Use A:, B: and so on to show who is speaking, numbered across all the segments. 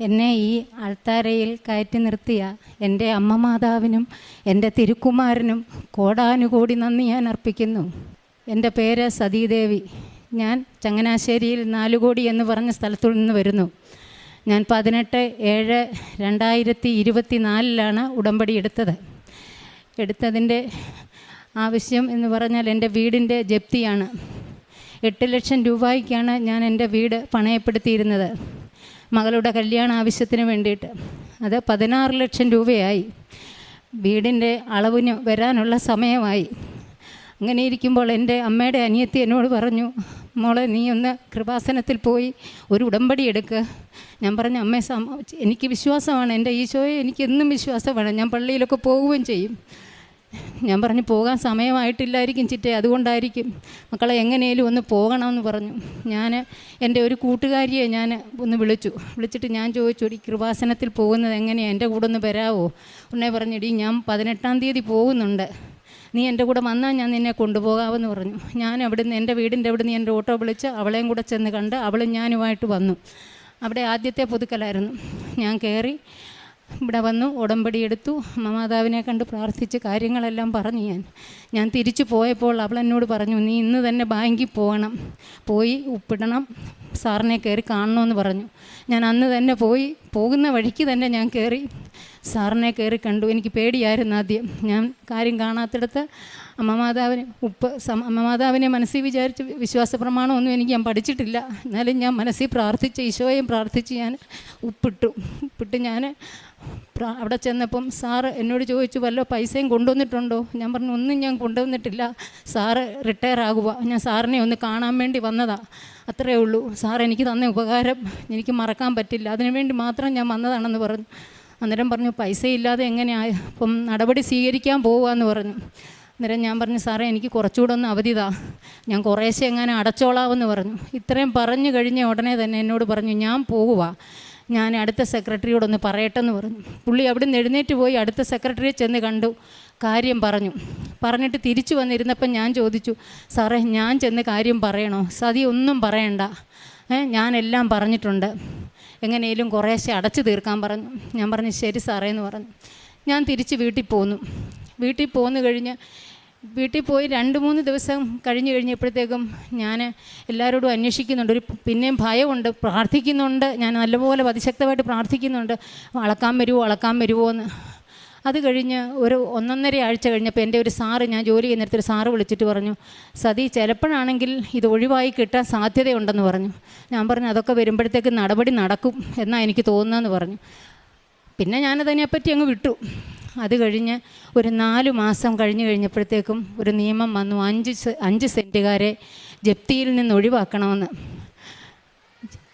A: എന്നെ ഈ അൾത്താരയിൽ കയറ്റി നിർത്തിയ എന്റെ അമ്മ മാതാവിനും എന്റെ തിരുക്കുമാരനും കോടാനുകോടി നന്ദി ഞാൻ അർപ്പിക്കുന്നു. എന്റെ പേര് സതീദേവി. ഞാൻ ചങ്ങനാശ്ശേരിയിൽ നാലുകോടി എന്ന് പറഞ്ഞ സ്ഥലത്തു നിന്ന് വരുന്നു. ഞാൻ പതിനെട്ട് ഏഴ് രണ്ടായിരത്തി ഇരുപത്തി നാലിലാണ് ഉടമ്പടി എടുത്തത്. എടുത്തതിന്റെ ആവശ്യം എന്ന് പറഞ്ഞാൽ എന്റെ വീടിന്റെ ജപ്തിയാണ്. എട്ട് ലക്ഷം രൂപയ്ക്കാണ് ഞാൻ എന്റെ വീട് പണയപ്പെടുത്തിയിരുന്നത്. മകളുടെ കല്യാണ ആവശ്യത്തിന് വേണ്ടിയിട്ട്. അത് പതിനാറ് ലക്ഷം രൂപയായി. വീടിന്റെ അളവിന് വരാനുള്ള സമയമായി. അങ്ങനെ ഇരിക്കുമ്പോൾ എന്റെ അമ്മയുടെ അനിയത്തി എന്നോട് പറഞ്ഞു മോളെ നീ ഒന്ന് കൃപാസനത്തിൽ പോയി ഒരു ഉടമ്പടി എടുക്കുക ഞാൻ പറഞ്ഞു അമ്മേ എനിക്ക് വിശ്വാസമാണ്. എന്റെ ഈശോയെ എനിക്ക് എന്നും വിശ്വാസമാണ്. ഞാൻ പള്ളിയിലൊക്കെ പോവുകയും ചെയ്യും. ഞാൻ പറഞ്ഞു പോകാൻ സമയമായിട്ടില്ലായിരിക്കും ചിറ്റേ അതുകൊണ്ടായിരിക്കും. മക്കളെ എങ്ങനെയും ഒന്ന് പോകണമെന്ന് പറഞ്ഞു. ഞാൻ എന്റെ ഒരു കൂട്ടുകാരിയെ ഞാൻ ഒന്ന് വിളിച്ചു. വിളിച്ചിട്ട് ഞാൻ ചോദിച്ചു ഈ കൃപാസനത്തിൽ പോകുന്നത് എങ്ങനെയാണ് എന്റെ കൂടെ ഒന്ന് വരാവോ? ഉടനെ പറഞ്ഞിടി ഞാൻ പതിനെട്ടാം തീയതി പോകുന്നുണ്ട്. നീ എന്റെ കൂടെ വന്നാൽ ഞാൻ നിന്നെ കൊണ്ടുപോകാമെന്ന് പറഞ്ഞു. ഞാൻ അവിടുന്ന് എന്റെ വീടിന്റെ അവിടുന്ന് എന്റെ ഓട്ടോ വിളിച്ച് അവളെയും കൂടെ ചെന്ന് കണ്ട് അവളും ഞാനുമായിട്ട് വന്നു. അവിടെ ആദ്യത്തെ പുതുക്കലായിരുന്നു. ഞാൻ കയറി ഇവിടെ വന്നു ഉടമ്പടി എടുത്തു. മാതാവിനെ കണ്ട് പ്രാർത്ഥിച്ച് കാര്യങ്ങളെല്ലാം പറഞ്ഞു ഞാൻ. ഞാൻ തിരിച്ചു പോയപ്പോൾ അവൾ എന്നോട് പറഞ്ഞു നീ ഇന്ന് തന്നെ ബാങ്കിൽ പോകണം. പോയി ഉപ്പിടണം സാറിനെ കയറി കാണണമെന്ന് പറഞ്ഞു. ഞാൻ അന്ന് തന്നെ പോയി പോകുന്ന വഴിക്ക് തന്നെ ഞാൻ കയറി സാറിനെ കയറി കണ്ടു. എനിക്ക് പേടിയായിരുന്നു ആദ്യം. ഞാൻ കാര്യം കാണാത്തിടത്ത് അമ്മമാതാവിന് ഉപ്പ് സം അമ്മമാതാവിനെ മനസ്സിൽ വിചാരിച്ച് വിശ്വാസ പ്രമാണമൊന്നും എനിക്ക് ഞാൻ പഠിച്ചിട്ടില്ല. എന്നാലും ഞാൻ മനസ്സിൽ പ്രാർത്ഥിച്ച് ഈശോയും പ്രാർത്ഥിച്ച് ഞാൻ ഉപ്പിട്ടു. ഉപ്പിട്ട് ഞാൻ അവിടെ ചെന്നപ്പം സാറ് എന്നോട് ചോദിച്ചു വല്ല പൈസയും കൊണ്ടുവന്നിട്ടുണ്ടോ? ഞാൻ പറഞ്ഞു ഒന്നും ഞാൻ കൊണ്ടുവന്നിട്ടില്ല. സാറ് റിട്ടയർ ആകുക ഞാൻ സാറിനെ ഒന്ന് കാണാൻ വേണ്ടി വന്നതാ. അത്രയേ ഉള്ളൂ. സാർ എനിക്ക് തന്ന ഉപകാരം എനിക്ക് മറക്കാൻ പറ്റില്ല. അതിനുവേണ്ടി മാത്രം ഞാൻ വന്നതാണെന്ന് പറഞ്ഞു. അന്നേരം പറഞ്ഞു പൈസ ഇല്ലാതെ എങ്ങനെയാ? അപ്പം നടപടി സ്വീകരിക്കാൻ പോവുകയെന്ന് പറഞ്ഞു. അന്നേരം ഞാൻ പറഞ്ഞു സാറേ എനിക്ക് കുറച്ചുകൂടെ ഒന്ന് അവധി താ. ഞാൻ കുറേശ്ശെ എങ്ങനെ അടച്ചോളാമെന്ന് പറഞ്ഞു. ഇത്രയും പറഞ്ഞു കഴിഞ്ഞ ഉടനെ തന്നെ എന്നോട് പറഞ്ഞു ഞാൻ പോകുക ഞാൻ അടുത്ത സെക്രട്ടറിയോടൊന്ന് പറയട്ടെന്ന് പറഞ്ഞു. പുള്ളി അവിടെ നിന്ന് എഴുന്നേറ്റ് പോയി അടുത്ത സെക്രട്ടറിയെ ചെന്ന് കണ്ടു. കാര്യം പറഞ്ഞു. പറഞ്ഞിട്ട് തിരിച്ചു വന്നിരുന്നപ്പം ഞാൻ ചോദിച്ചു സാറേ ഞാൻ ചെന്ന് കാര്യം പറയണോ? സതി ഒന്നും പറയണ്ട. ഞാനെല്ലാം പറഞ്ഞിട്ടുണ്ട്. എങ്ങനെയും കുറേശ്ശെ അടച്ചു തീർക്കാൻ പറഞ്ഞു. ഞാൻ പറഞ്ഞു ശരി സാറേ എന്ന് പറഞ്ഞു. ഞാൻ തിരിച്ച് വീട്ടിൽ പോന്നു. വീട്ടിൽ പോന്നു കഴിഞ്ഞ് വീട്ടിൽ പോയി രണ്ട് മൂന്ന് ദിവസം കഴിഞ്ഞ് കഴിഞ്ഞപ്പോഴത്തേക്കും ഞാൻ എല്ലാവരോടും അന്വേഷിക്കുന്നുണ്ട്. ഒരു പിന്നെയും ഭയമുണ്ട്. പ്രാർത്ഥിക്കുന്നുണ്ട്. ഞാൻ നല്ലപോലെ അതിശക്തമായിട്ട് പ്രാർത്ഥിക്കുന്നുണ്ട്. അളക്കാൻ വരുമോ അളക്കാൻ വരുമോ എന്ന്. അത് കഴിഞ്ഞ് ഒരു ഒന്നൊന്നര ആഴ്ച കഴിഞ്ഞപ്പോൾ എന്റെ ഒരു സാറ് ഞാൻ ജോലി ചെയ്യുന്നിടത്ത് ഒരു സാറ് വിളിച്ചിട്ട് പറഞ്ഞു സതി ചിലപ്പോഴാണെങ്കിൽ ഇത് ഒഴിവായി കിട്ടാൻ സാധ്യതയുണ്ടെന്ന് പറഞ്ഞു. ഞാൻ പറഞ്ഞു അതൊക്കെ വരുമ്പോഴത്തേക്ക് നടപടി നടക്കും എന്നാണ് എനിക്ക് തോന്നുന്നതെന്ന് പറഞ്ഞു. പിന്നെ ഞാനതിനെപ്പറ്റി അങ്ങ് വിട്ടു. അത് കഴിഞ്ഞ് ഒരു നാല് മാസം കഴിഞ്ഞ് കഴിഞ്ഞപ്പോഴത്തേക്കും ഒരു നിയമം വന്നു അഞ്ച് അഞ്ച് സെന്റുകാരെ ജപ്തിയിൽ നിന്ന് ഒഴിവാക്കണമെന്ന്.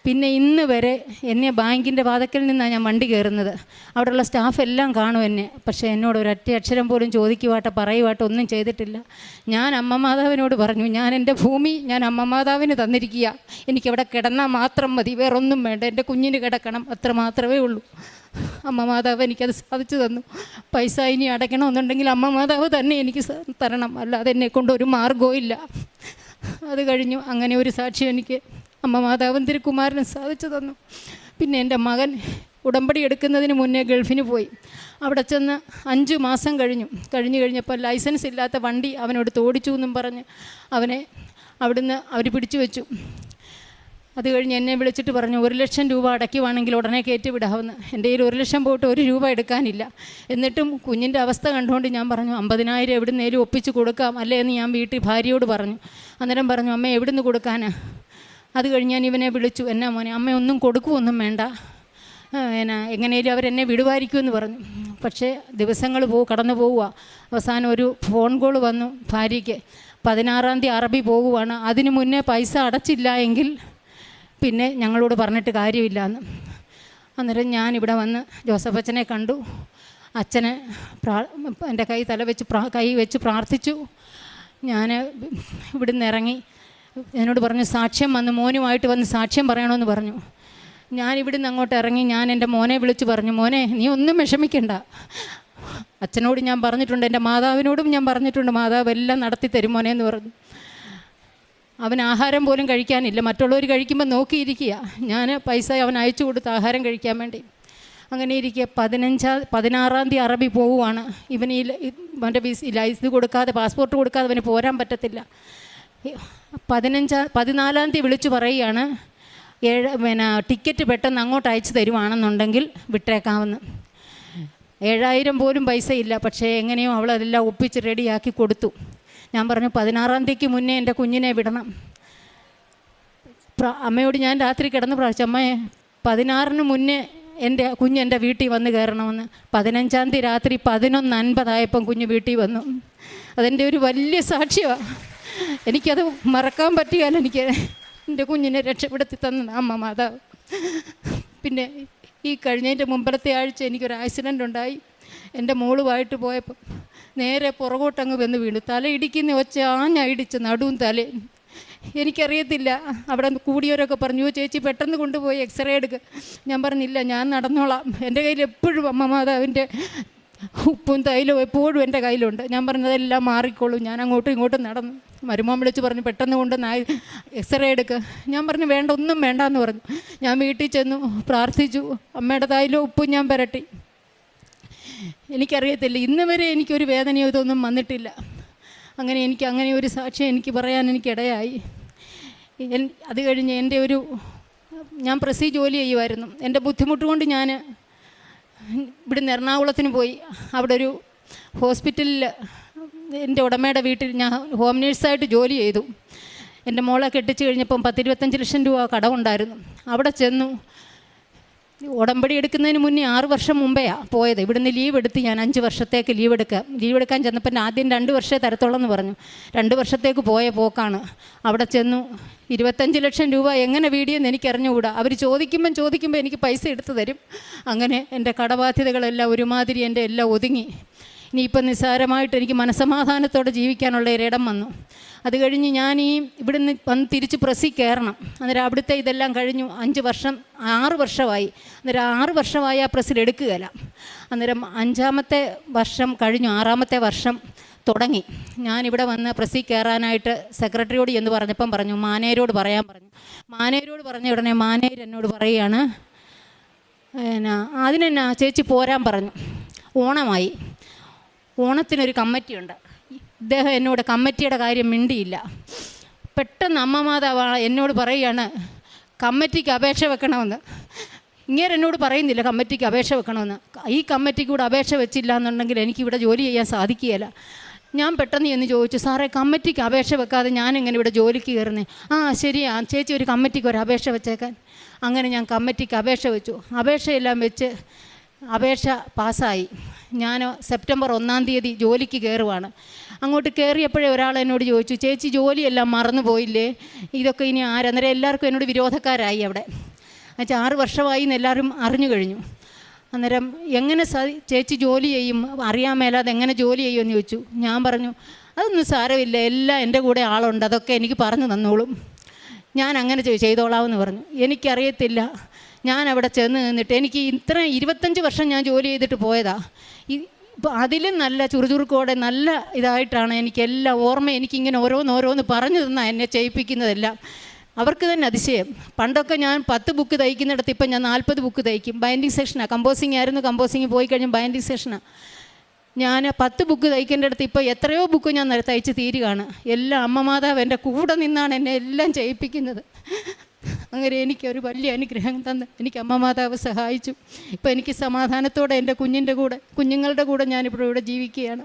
A: പിന്നെ ഇന്ന് വരെ എന്നെ ബാങ്കിന്റെ വാതക്കൽ നിന്നാണ് ഞാൻ വണ്ടി കയറുന്നത്. അവിടെയുള്ള സ്റ്റാഫ് എല്ലാം കാണും എന്നെ. പക്ഷേ എന്നോട് ഒരൊറ്റ അക്ഷരം പോലും ചോദിക്കുവാട്ടോ പറയുവാട്ടോ ഒന്നും ചെയ്തിട്ടില്ല. ഞാൻ അമ്മ മാതാവിനോട് പറഞ്ഞു ഞാൻ എന്റെ ഭൂമി ഞാൻ അമ്മ മാതാവിന് തന്നിരിക്കുക. എനിക്കവിടെ കിടന്നാൽ മാത്രം മതി. വേറൊന്നും വേണ്ട. എന്റെ കുഞ്ഞിന് കിടക്കണം. അത്ര മാത്രമേ ഉള്ളൂ. അമ്മ മാതാവ് എനിക്കത് സാധിച്ചു തന്നു. പൈസ ഇനി അടയ്ക്കണമെന്നുണ്ടെങ്കിൽ അമ്മ മാതാവ് തന്നെ എനിക്ക് തരണം. അല്ലാതെ എന്നെ കൊണ്ട് ഒരു മാർഗവും ഇല്ല അത് കഴിഞ്ഞു. അങ്ങനെ ഒരു സാക്ഷ്യം എനിക്ക് അമ്മ മാതാവും തിരുക്കുമാരന് സാധിച്ചു തന്നു. പിന്നെ എന്റെ മകൻ ഉടമ്പടി എടുക്കുന്നതിന് മുന്നേ ഗൾഫിന് പോയി. അവിടെ ചെന്ന് അഞ്ച് മാസം കഴിഞ്ഞു. കഴിഞ്ഞു കഴിഞ്ഞപ്പോൾ ലൈസൻസ് ഇല്ലാത്ത വണ്ടി അവനോട് തോടിച്ചു എന്നും പറഞ്ഞ് അവനെ അവിടുന്ന് അവർ പിടിച്ചു വെച്ചു. അത് കഴിഞ്ഞ് എന്നെ വിളിച്ചിട്ട് പറഞ്ഞു ഒരു ലക്ഷം രൂപ അടയ്ക്കുവാണെങ്കിൽ ഉടനെ കയറ്റി വിടാമെന്ന്. എന്റെ കയ്യിൽ ഒരു ലക്ഷം പോയിട്ട് ഒരു രൂപ എടുക്കാനില്ല. എന്നിട്ടും കുഞ്ഞിന്റെ അവസ്ഥ കണ്ടുകൊണ്ട് ഞാൻ പറഞ്ഞു അമ്പതിനായിരം എവിടുന്നേലും ഒപ്പിച്ച് കൊടുക്കാം. അല്ലേ? എന്ന് ഞാൻ വീട്ടിൽ ഭാര്യയോട് പറഞ്ഞു. അന്നേരം പറഞ്ഞു അമ്മ എവിടുന്ന് കൊടുക്കാനാ? അത് കഴിഞ്ഞ് ഞാൻ ഇവനെ വിളിച്ചു എന്നാ മോനെ അമ്മ ഒന്നും കൊടുക്കുമൊന്നും വേണ്ട. എന്നാ എങ്ങനെയും അവരെന്നെ വിടുവായിരിക്കുമെന്ന് പറഞ്ഞു. പക്ഷേ ദിവസങ്ങൾ പോ കടന്നു പോവുക. അവസാനം ഒരു ഫോൺ കോൾ വന്നു ഭാര്യയ്ക്ക്. പതിനാറാം തീയതി അറബി പോകുവാണ്. അതിനു മുന്നേ പൈസ അടച്ചില്ല എങ്കിൽ പിന്നെ ഞങ്ങളോട് പറഞ്ഞിട്ട് കാര്യമില്ല എന്ന് അന്നേരം ഞാൻ ഇവിടെ വന്ന് ജോസഫ് അച്ഛനെ കണ്ടു. അച്ഛനെ പ്രാ എന്റെ കൈ തല വെച്ച് പ്രാ കൈ വെച്ച് പ്രാർത്ഥിച്ചു. ഞാൻ ഇവിടുന്ന് ഇറങ്ങി. എന്നോട് പറഞ്ഞു സാക്ഷ്യം വന്ന് മോനുമായിട്ട് വന്ന് സാക്ഷ്യം പറയണമെന്ന് പറഞ്ഞു. ഞാൻ ഇവിടുന്ന് അങ്ങോട്ട് ഇറങ്ങി ഞാൻ എന്റെ മോനെ വിളിച്ച് പറഞ്ഞു മോനെ നീ ഒന്നും വിഷമിക്കണ്ട. അച്ഛനോട് ഞാൻ പറഞ്ഞിട്ടുണ്ട് എന്റെ മാതാവിനോടും ഞാൻ പറഞ്ഞിട്ടുണ്ട് മാതാവ് എല്ലാം നടത്തി തരും മോനെ എന്ന് പറഞ്ഞു. അവൻ ആഹാരം പോലും കഴിക്കാനില്ല മറ്റുള്ളവർ കഴിക്കുമ്പോൾ നോക്കിയിരിക്കുക. ഞാൻ പൈസ അവൻ അയച്ചു കൊടുത്ത് ആഹാരം കഴിക്കാൻ വേണ്ടി. അങ്ങനെ ഇരിക്കുക പതിനഞ്ചാം പതിനാറാം തീയതി അറബി പോവുകയാണ് ഇവന് ഈ അവന്റെ വിസ് ലൈസ് കൊടുക്കാതെ പാസ്പോർട്ട് കൊടുക്കാതെ അവന് പോരാൻ പറ്റത്തില്ല. പതിനഞ്ചാം പതിനാലാം തീയതി വിളിച്ചു പറയുകയാണ്. ഏഴ് പിന്നെ ടിക്കറ്റ് പെട്ടെന്ന് അങ്ങോട്ട് അയച്ചു തരുവാണെന്നുണ്ടെങ്കിൽ വിട്ടേക്കാമെന്ന്. ഏഴായിരം പോലും പൈസ ഇല്ല പക്ഷേ എങ്ങനെയോ അവൾ അതെല്ലാം ഒപ്പിച്ച് റെഡിയാക്കി കൊടുത്തു. ഞാൻ പറഞ്ഞു പതിനാറാം തീയതിക്ക് മുന്നേ എന്റെ കുഞ്ഞിനെ വിടണം. അമ്മയോട് ഞാൻ രാത്രി കിടന്ന് പ്രാർത്ഥിച്ചു അമ്മയെ പതിനാറിന് മുന്നേ എന്റെ കുഞ്ഞ് എന്റെ വീട്ടിൽ വന്ന് കയറണമെന്ന്. പതിനഞ്ചാം തീയതി രാത്രി പതിനൊന്ന് അൻപതായപ്പം കുഞ്ഞ് വീട്ടിൽ വന്നു. അതെന്റെ ഒരു വലിയ സാക്ഷ്യമാണ് എനിക്കത് മറക്കാൻ പറ്റിയാൽ എനിക്ക് എന്റെ കുഞ്ഞിനെ രക്ഷപ്പെടുത്തി തന്ന അമ്മ മാതാവ്. പിന്നെ ഈ കഴിഞ്ഞതിന്റെ മുമ്പത്തെ ആഴ്ച എനിക്കൊരു ആക്സിഡന്റ് ഉണ്ടായി. എന്റെ മോളുമായിട്ട് പോയപ്പോൾ നേരെ പുറകോട്ടങ്ങ് വന്ന് വീണു. തല ഇടിക്കുന്ന ഒച്ച ആഞ്ഞ ഇടിച്ച് നടുവും തല. എനിക്കറിയത്തില്ല. അവിടെ കൂടിയവരൊക്കെ പറഞ്ഞു ചേച്ചി പെട്ടെന്ന് കൊണ്ടുപോയി എക്സ്റേ എടുക്കുക ഞാൻ പറഞ്ഞില്ല ഞാൻ നടന്നോളാം. എന്റെ കയ്യിൽ എപ്പോഴും അമ്മ മാതാവിന്റെ ഉപ്പും തൈലവും എപ്പോഴും എന്റെ കയ്യിലുണ്ട്. ഞാൻ പറഞ്ഞതെല്ലാം മാറിക്കോളൂ. ഞാൻ അങ്ങോട്ടും ഇങ്ങോട്ടും നടന്നു. മരുമോൻ വിളിച്ച് പറഞ്ഞു പെട്ടെന്ന് കൊണ്ട് നായി എക്സ്റേ എടുക്കുക ഞാൻ പറഞ്ഞു വേണ്ട ഒന്നും വേണ്ട എന്ന് പറഞ്ഞു. ഞാൻ വീട്ടിൽ ചെന്നു പ്രാർത്ഥിച്ചു അമ്മയുടെ തായിലും ഉപ്പും ഞാൻ പുരട്ടി. എനിക്കറിയത്തില്ല ഇന്ന് വരെ എനിക്കൊരു വേദനയോ ഇതൊന്നും വന്നിട്ടില്ല. അങ്ങനെ എനിക്ക് അങ്ങനെ ഒരു സാക്ഷ്യം എനിക്ക് പറയാൻ എനിക്കിടയായി. അത് കഴിഞ്ഞ് എന്റെ ഒരു ഞാൻ പ്രസി ജോലി ചെയ്യുമായിരുന്നു എന്റെ ബുദ്ധിമുട്ട് കൊണ്ട് ഞാൻ ഇവിടുന്ന് എറണാകുളത്തിന് പോയി. അവിടെ ഒരു ഹോസ്പിറ്റലിൽ എന്റെ ഉടമയുടെ വീട്ടിൽ ഞാൻ ഹോം നേഴ്സായിട്ട് ജോലി ചെയ്തു. എന്റെ മോളെ കെട്ടിച്ച് കഴിഞ്ഞപ്പം പത്തിരുപത്തഞ്ച് ലക്ഷം രൂപ കടമുണ്ടായിരുന്നു അവിടെ ചെന്നു. ഉടമ്പടി എടുക്കുന്നതിന് മുന്നേ ആറ് വർഷം മുമ്പെയാണ് പോയത്. ഇവിടുന്ന് ലീവ് എടുത്ത് ഞാൻ അഞ്ച് വർഷത്തേക്ക് ലീവ് എടുക്കുക ലീവ് എടുക്കാൻ ചെന്നപ്പോൾ ആദ്യം രണ്ട് വർഷമേ തരത്തുള്ളൂ എന്ന് പറഞ്ഞു. രണ്ട് വർഷത്തേക്ക് പോയ പോക്കാണ്. അവിടെ ചെന്നു. ഇരുപത്തഞ്ച് ലക്ഷം രൂപ എങ്ങനെ വീടിയെന്ന് എനിക്ക് അറിഞ്ഞുകൂടാ അവർ ചോദിക്കുമ്പം ചോദിക്കുമ്പോൾ എനിക്ക് പൈസ എടുത്തു തരും. അങ്ങനെ എന്റെ കടബാധ്യതകളെല്ലാം ഒരുമാതിരി എന്റെ എല്ലാം ഒതുങ്ങി. ഇനിയിപ്പം നിസ്സാരമായിട്ട് എനിക്ക് മനസമാധാനത്തോടെ ജീവിക്കാനുള്ള ഒരിടം വന്നു. അത് കഴിഞ്ഞ് ഞാൻ ഈ ഇവിടുന്ന് വന്ന് തിരിച്ച് പ്രസ്സിൽ കയറണം. അന്നേരം അവിടുത്തെ ഇതെല്ലാം കഴിഞ്ഞു. അഞ്ച് വർഷം ആറ് വർഷമായി. അന്നേരം ആറ് വർഷമായി ആ പ്രസ്സിൽ എടുക്കുകയില്ല. അന്നേരം അഞ്ചാമത്തെ വർഷം കഴിഞ്ഞു ആറാമത്തെ വർഷം തുടങ്ങി. ഞാനിവിടെ വന്ന് പ്രസ്സിൽ കയറാനായിട്ട് സെക്രട്ടറിയോട് എന്ന് പറഞ്ഞപ്പം പറഞ്ഞു മാനേരോട് പറയാൻ പറഞ്ഞു. മാനേരോട് പറഞ്ഞ ഉടനെ മാനേർ എന്നോട് പറയുകയാണ് എന്നാ അതിനെന്നാ ചേച്ചി പോരാൻ പറഞ്ഞു. ഓണമായി. ഓണത്തിനൊരു കമ്മിറ്റിയുണ്ട്. ഇദ്ദേഹം എന്നോട് കമ്മിറ്റിയുടെ കാര്യം മിണ്ടിയില്ല. പെട്ടെന്ന് അമ്മ മാതാവ് എന്നോട് പറയുകയാണ് കമ്മിറ്റിക്ക് അപേക്ഷ വെക്കണമെന്ന്. ഇങ്ങനെ എന്നോട് പറയുന്നില്ല കമ്മിറ്റിക്ക് അപേക്ഷ വെക്കണമെന്ന്. ഈ കമ്മിറ്റിക്ക് കൂടെ അപേക്ഷ വെച്ചില്ല എന്നുണ്ടെങ്കിൽ എനിക്കിവിടെ ജോലി ചെയ്യാൻ സാധിക്കുകയില്ല. ഞാൻ പെട്ടെന്ന് എന്ന് ചോദിച്ചു സാറേ കമ്മിറ്റിക്ക് അപേക്ഷ വെക്കാതെ ഞാനിങ്ങനെ ഇവിടെ ജോലിക്ക് കയറുന്നേ? ആ ശരിയാ ചേച്ചി ഒരു കമ്മിറ്റിക്ക് ഒരു അപേക്ഷ വെച്ചേക്കാൻ. അങ്ങനെ ഞാൻ കമ്മിറ്റിക്ക് അപേക്ഷ വെച്ചു. അപേക്ഷയെല്ലാം വെച്ച് അപേക്ഷ പാസ്സായി. ഞാൻ സെപ്റ്റംബർ ഒന്നാം തീയതി ജോലിക്ക് കയറുവാണ് അങ്ങോട്ട് കയറിയപ്പോഴേ ഒരാൾ എന്നോട് ചോദിച്ചു ചേച്ചി ജോലിയെല്ലാം മറന്നു പോയില്ലേ? ഇതൊക്കെ ഇനി ആരന്നേരം എല്ലാവർക്കും എന്നോട് വിരോധക്കാരായി അവിടെ. എന്നുവെച്ചാൽ ആറ് വർഷമായി എന്ന് എല്ലാവരും അറിഞ്ഞു കഴിഞ്ഞു. അന്നേരം എങ്ങനെ ചേച്ചി ജോലി ചെയ്യും? അറിയാൻ മേലാതെ എങ്ങനെ ജോലി ചെയ്യുമെന്ന് ചോദിച്ചു. ഞാൻ പറഞ്ഞു അതൊന്നും സാരമില്ല. എല്ലാം എന്റെ കൂടെ ആളുണ്ട്. അതൊക്കെ എനിക്ക് പറഞ്ഞു തന്നോളും. ഞാൻ അങ്ങനെ ചെയ്- ചെയ്തോളാമെന്ന് പറഞ്ഞു. എനിക്കറിയത്തില്ല. ഞാൻ അവിടെ ചെന്ന് നിന്നിട്ട് എനിക്ക് ഇത്ര ഇരുപത്തഞ്ച് വർഷം ഞാൻ ജോലി ചെയ്തിട്ട് പോയതാ. ഈ അതിലും നല്ല ചുറുചുറുക്കോടെ നല്ല ഇതായിട്ടാണ് എനിക്ക് എല്ലാം ഓർമ്മ എനിക്കിങ്ങനെ ഓരോന്നോരോന്ന് പറഞ്ഞു തന്ന എന്നെ ചെയ്യിപ്പിക്കുന്നതെല്ലാം. അവർക്ക് തന്നെ അതിശയം. പണ്ടൊക്കെ ഞാൻ പത്ത് ബുക്ക് തയ്ക്കുന്നിടത്ത് ഇപ്പം ഞാൻ നാൽപ്പത് ബുക്ക് തയ്ക്കും. ബൈൻഡിങ് സെക്ഷനാണ് കമ്പോസിങ് ആയിരുന്നു കമ്പോസിങ് പോയി കഴിഞ്ഞു ബൈൻഡിങ് സെക്ഷനാണ് ഞാൻ പത്ത് ബുക്ക് തയ്ക്കേണ്ട അടുത്ത് ഇപ്പോൾ എത്രയോ ബുക്ക് ഞാൻ തയ്ച്ച് തീരുകയാണ്. എല്ലാം അമ്മ മാതാവ് എന്റെ കൂടെ നിന്നാണ് എന്നെ എല്ലാം ചെയ്യിപ്പിക്കുന്നത്. അങ്ങനെ എനിക്ക് ഒരു വലിയ അനുഗ്രഹം തന്ന്. എനിക്ക് അമ്മ മാതാവ് സഹായിച്ചു. ഇപ്പോൾ എനിക്ക് സമാധാനത്തോടെ എന്റെ കുഞ്ഞിന്റെ കൂടെ കുഞ്ഞുങ്ങളുടെ കൂടെ ഞാനിപ്പോൾ ഇവിടെ ജീവിക്കുകയാണ്.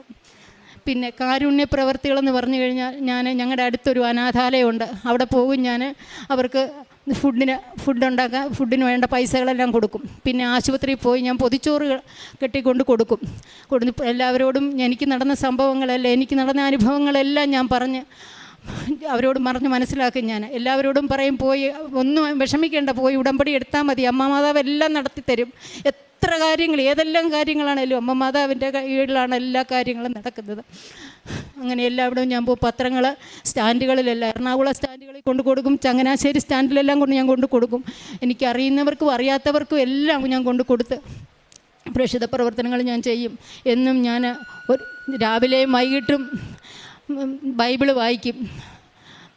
A: പിന്നെ കാരുണ്യ പ്രവർത്തികളെന്ന് പറഞ്ഞു കഴിഞ്ഞാൽ ഞാൻ ഞങ്ങളുടെ അടുത്തൊരു അനാഥാലയമുണ്ട്. അവിടെ പോകും ഞാൻ. അവർക്ക് ഫുഡിന് ഫുഡുണ്ടാക്കാൻ ഫുഡിന് വേണ്ട പൈസകളെല്ലാം കൊടുക്കും. പിന്നെ ആശുപത്രിയിൽ പോയി ഞാൻ പൊതിച്ചോറ് കെട്ടിക്കൊണ്ട് കൊടുക്കും. കൊടുത്ത് എല്ലാവരോടും എനിക്ക് നടന്ന സംഭവങ്ങളെല്ലാം എനിക്ക് നടന്ന അനുഭവങ്ങളെല്ലാം ഞാൻ പറഞ്ഞ് അവരോട് പറഞ്ഞ് മനസ്സിലാക്കും ഞാൻ. എല്ലാവരോടും പറയും പോയി ഒന്നും വിഷമിക്കേണ്ട പോയി ഉടമ്പടി എടുത്താൽ മതി. അമ്മ മാതാവ് എല്ലാം നടത്തി തരും. എത്ര കാര്യങ്ങൾ ഏതെല്ലാം കാര്യങ്ങളാണേലും അമ്മ മാതാവിന്റെ കീഴിലാണ് എല്ലാ കാര്യങ്ങളും നടക്കുന്നത്. അങ്ങനെ എല്ലാവിടെയും ഞാൻ പോകും പത്രങ്ങൾ സ്റ്റാൻഡുകളിലെല്ലാം എറണാകുളം സ്റ്റാൻഡുകളിൽ കൊണ്ടു കൊടുക്കും ചങ്ങനാശ്ശേരി സ്റ്റാൻഡിലെല്ലാം കൊണ്ട് ഞാൻ കൊണ്ടു കൊടുക്കും. എനിക്കറിയുന്നവർക്കും അറിയാത്തവർക്കും എല്ലാം ഞാൻ കൊണ്ടു കൊടുത്ത് പ്രേക്ഷിത പ്രവർത്തനങ്ങൾ ഞാൻ ചെയ്യും. എന്നും ഞാൻ രാവിലെയും വൈകിട്ടും ഉം, ബൈബിൾ വായിക്കും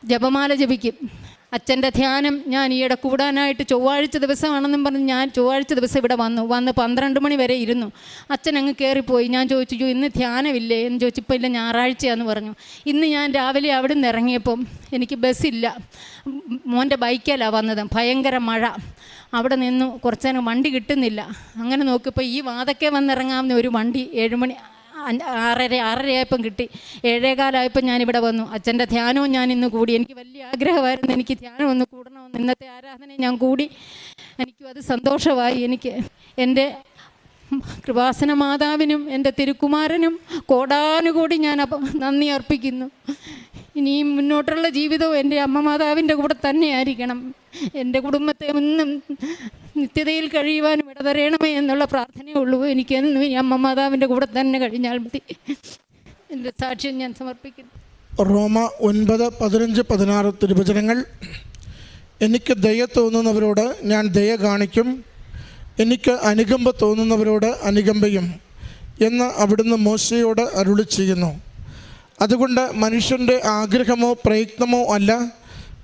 A: ജപമാല ജപിക്കും. അച്ഛന്റെ ധ്യാനം ഞാൻ ഈയിടെ കൂടാനായിട്ട് ചൊവ്വാഴ്ച ദിവസമാണെന്നും പറഞ്ഞ് ഞാൻ ചൊവ്വാഴ്ച ദിവസം ഇവിടെ വന്നു. വന്ന് പന്ത്രണ്ട് മണി വരെ ഇരുന്നു. അച്ഛൻ അങ്ങ് കയറിപ്പോയി ഞാൻ ചോദിച്ചു "അയ്യോ, ഇന്ന് ധ്യാനമില്ലേ? എന്ന് ചോദിച്ചു ചോദിച്ചപ്പോൾ ഇല്ല ഞായറാഴ്ചയാന്ന് പറഞ്ഞു. ഇന്ന് ഞാൻ രാവിലെ അവിടെ നിന്ന് ഇറങ്ങിയപ്പം എനിക്ക് ബസ്സില്ല. മോന്റെ ബൈക്കിലാണ് വന്നത്. ഭയങ്കര മഴ. അവിടെ നിന്നു കുറച്ച് നേരം വണ്ടി കിട്ടുന്നില്ല. അങ്ങനെ നോക്കിയപ്പോൾ ഈ വാതക്കെ വന്നിറങ്ങാവുന്ന ഒരു വണ്ടി ഏഴുമണി ആറര ആറരയായപ്പം കിട്ടി. ഏഴേകാലായപ്പം ഞാനിവിടെ വന്നു. അച്ഛന്റെ ധ്യാനവും ഞാൻ ഇന്ന് കൂടി. എനിക്ക് വലിയ ആഗ്രഹമായിരുന്നു. എനിക്ക് ധ്യാനം ഒന്ന് കൂടണമെന്ന്. ഇന്നത്തെ ആരാധന ഞാൻ കൂടി. എനിക്കും അത് സന്തോഷമായി. എനിക്ക് എന്റെ കൃപാസന മാതാവിനും എന്റെ തിരുക്കുമാരനും കോടാനുകൂടി ഞാൻ അപ്പം നന്ദി അർപ്പിക്കുന്നു. ഇനിയും മുന്നോട്ടുള്ള ജീവിതവും എന്റെ അമ്മ മാതാവിന്റെ കൂടെ തന്നെയായിരിക്കണം. എന്റെ കുടുംബത്തെ ഒന്നും നിത്യതയിൽ കഴിയുവാനും ഇടതരയണമേ എന്നുള്ള പ്രാർത്ഥനയേ ഉള്ളൂ എനിക്ക് എന്നും അമ്മ മാതാവിന്റെ കൂടെ തന്നെ കഴിഞ്ഞാൽ മതി. എന്റെ സാക്ഷ്യം ഞാൻ സമർപ്പിക്കുന്നു.
B: റോമ ഒൻപത് പതിനഞ്ച് പതിനാറ് തിരുവചനങ്ങൾ. എനിക്ക് ദയ തോന്നുന്നവരോട് ഞാൻ ദയ കാണിക്കും. എനിക്ക് അനുകമ്പ തോന്നുന്നവരോട് അനുകമ്പയും എന്ന് അവിടുന്ന് മോശയോട് അരുളി ചെയ്യുന്നു. അതുകൊണ്ട് മനുഷ്യന്റെ ആഗ്രഹമോ പ്രയത്നമോ അല്ല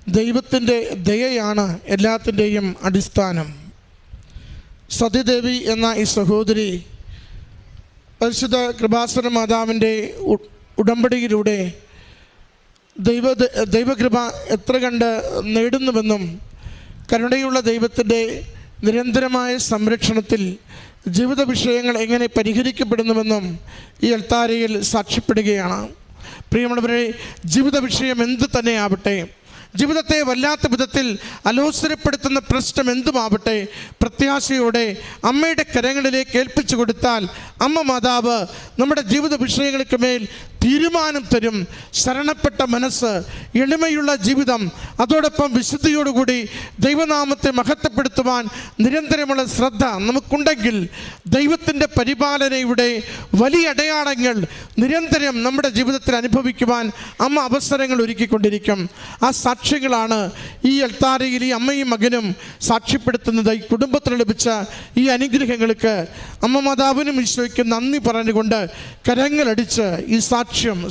B: ദൈവത്തിന്റെ ദയയാണ് എല്ലാത്തിന്റെയും അടിസ്ഥാനം. സതിദേവി എന്ന ഈ സഹോദരി പരിശുദ്ധ കൃപാസന മാതാവിന്റെ ഉടമ്പടിയിലൂടെ ദൈവ ദൈവകൃപ എത്ര കണ്ട് നേടുന്നുവെന്നും കരുണയുള്ള ദൈവത്തിന്റെ നിരന്തരമായ സംരക്ഷണത്തിൽ ജീവിത വിഷയങ്ങൾ എങ്ങനെ പരിഹരിക്കപ്പെടുന്നുവെന്നും ഈ അൽത്താരയിൽ സാക്ഷ്യപ്പെടുകയാണ്. പ്രിയമുള്ളവരെ ജീവിത വിഷയം എന്ത് തന്നെയാവട്ടെ ജീവിതത്തെ വല്ലാത്ത വിധത്തിൽ അലോസരപ്പെടുത്തുന്ന പ്രശ്നം എന്തുമാവട്ടെ പ്രത്യാശയോടെ അമ്മയുടെ കരങ്ങളിലേക്ക് ഏൽപ്പിച്ചു കൊടുത്താൽ അമ്മ മാതാവ് നമ്മുടെ ജീവിത വിഷയങ്ങൾക്ക് മേൽ തീരുമാനം തരും. ശരണപ്പെട്ട മനസ്സ് എളിമയുള്ള ജീവിതം അതോടൊപ്പം വിശുദ്ധിയോടുകൂടി ദൈവനാമത്തെ മഹത്വപ്പെടുത്തുവാൻ നിരന്തരമുള്ള ശ്രദ്ധ നമുക്കുണ്ടെങ്കിൽ ദൈവത്തിന്റെ പരിപാലനയുടെ വലിയ അടയാളങ്ങൾ നിരന്തരം നമ്മുടെ ജീവിതത്തിൽ അനുഭവിക്കുവാൻ അമ്മ അവസരങ്ങൾ ഒരുക്കിക്കൊണ്ടിരിക്കും. ആ സാക്ഷ്യങ്ങളാണ് ഈ അൽത്താരയിൽ ഈ അമ്മയും മകനും സാക്ഷ്യപ്പെടുത്തുന്നത്. ഈ കുടുംബത്തിന് ലഭിച്ച ഈ അനുഗ്രഹങ്ങൾക്ക് അമ്മ മാതാവിനും ഈശോയ്ക്ക് നന്ദി പറഞ്ഞുകൊണ്ട് കരങ്ങളടിച്ച് ഈ സാക്ഷ്യം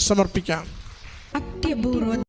B: സമർപ്പിക്കാം.
C: അത്യപൂർവ